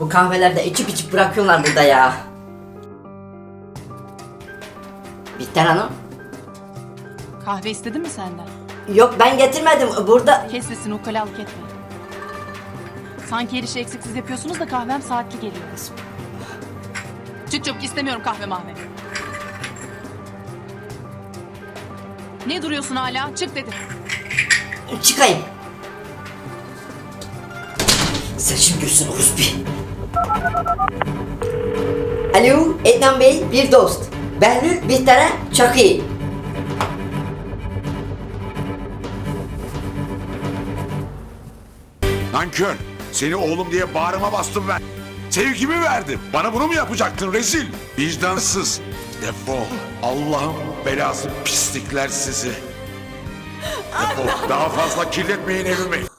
Bu kahvelerde içip içip bırakıyorlar burada ya. Bihter Hanım. Kahve istedin mi senden? Yok ben getirmedim. Burada Kes sesini ukalalık etme. Sanki her işi eksiksiz yapıyorsunuz da kahvem saatli geliyor. Çık çabuk istemiyorum kahve mahve. Ne duruyorsun hala? Çık dedim. çıkayım. Sen şimdi görsün Oğuz bir. Alo Ednan Bey bir dost. Behlül Bihter'e çok iyi. Nankör. Seni oğlum diye bağrıma bastım ben. Sevgimi verdim. Bana bunu mu yapacaktın rezil? Vicdansız. Defol. Allah'ın belası pislikler sizi. Defol. Daha fazla kirletmeyin evimi.